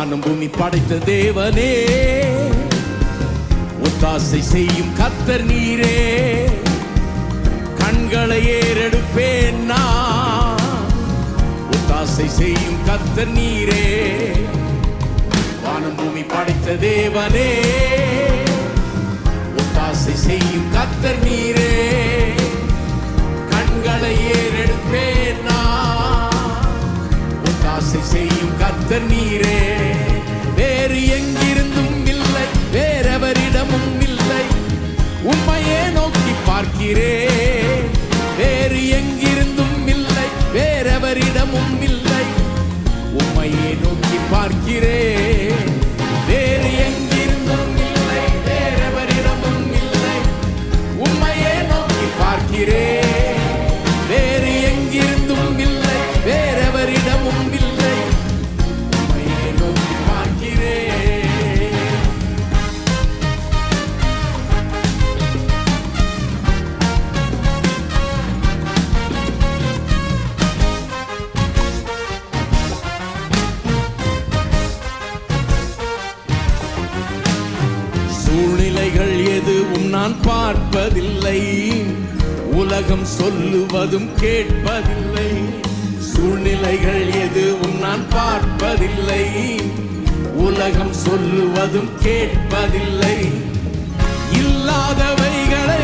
வானம் பூமி படைத்த தேவனே. ஒத்தாசை செய்யும் கத்தர் நீரே. கண்களை ஏறெடுப்பேன் நான். ஒத்தாசை செய்யும் கத்தர் நீரே. வானம் பூமி படைத்த தேவனே. ஒத்தாசை செய்யும் கத்தர் நீரே. கண்களை ஏறெடுப்பேன் நான். ஒத்தாசை செய்யும் கத்தர் நீரே. வேறு எங்கிருந்தும் இல்லை வேறெவரிடமும் இல்லை. உண்மையே நோக்கி பார்க்கிறேன். வேறு எங்கிருந்தும் இல்லை வேறெவரிடமும் இல்லை. உண்மையே நோக்கி பார்க்கிறேன். எதுவும் நான் பார்ப்பதில்லை. உலகம் சொல்லுவதும் கேட்பதில்லை. சூழ்நிலைகள் எதுவும் நான் பார்ப்பதில்லை. உலகம் சொல்லுவதும் கேட்பதில்லை. இல்லாதவைகளை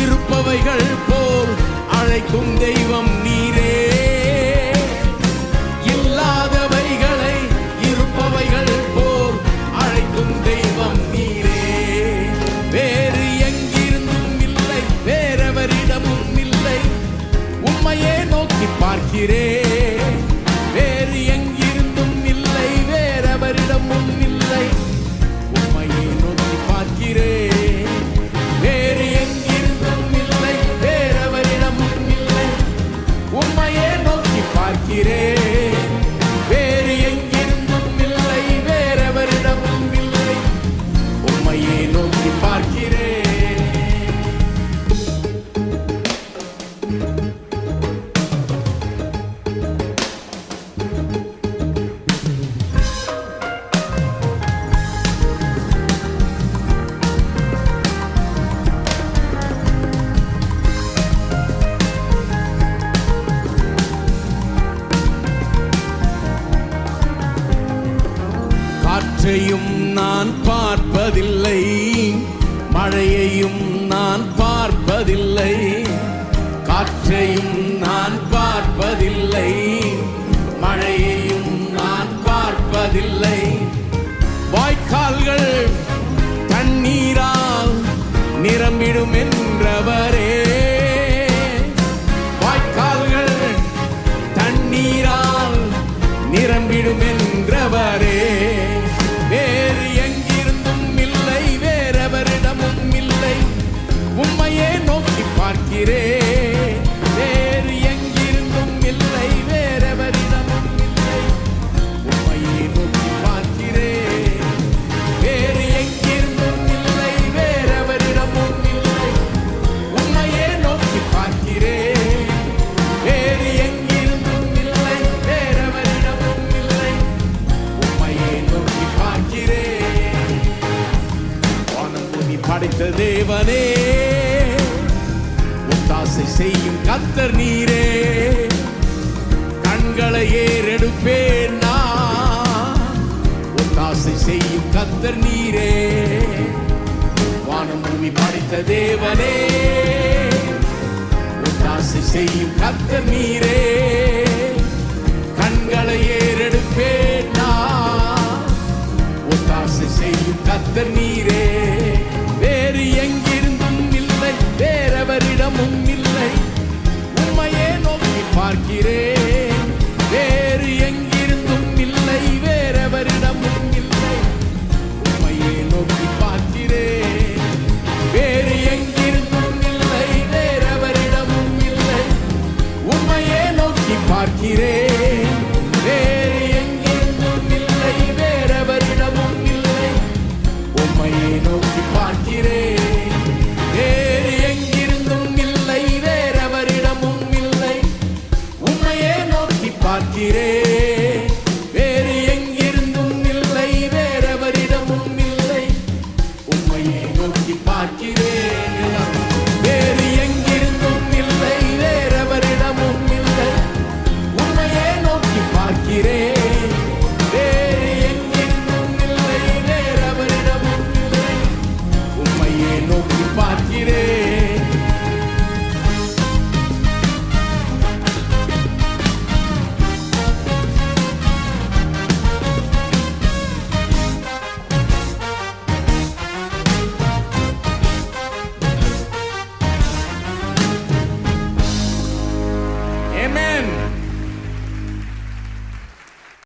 இருப்பவைகள் போல் அழைக்கும் தெய்வம் நோக்கி காற்றையும் நான் பார்ப்பதில்லை. மழையையும் நான் பார்ப்பதில்லை. காற்றையும் நான் பார்ப்பதில்லை. மழையையும் நான் பார்ப்பதில்லை. வாய்க்கால்கள் தண்ணீரால் நிரம்பிடும் என்றவரே வாய்க்கால்கள் தண்ணீரால் நிரம்பிடும் என்றவரே பார்க்கிறேன் வேறு எங்கிருந்தும் இல்லை வேறெவரிடமும் இல்லை. உம்மையே நோக்கி பார்க்கிறேன் வேறு எங்கிருந்தும் இல்லை வேறெவரிடமும் இல்லை. உம்மையே நோக்கி பார்க்கிறேன் வேறு எங்கிருந்தும் இல்லை இல்லை. நோக்கி பார்க்கிறேன் படைத்த தேவனே. ஒத்தாசை செய்யும் கத்தர் நீரே. கண்களை ஏறெடுப்பேன் நான். ஒத்தாசை செய்யும் கத்தர் நீரே. வானம் பூமி படைத்த தேவனே. ஒத்தாசை செய்யும் கத்தர் நீரே.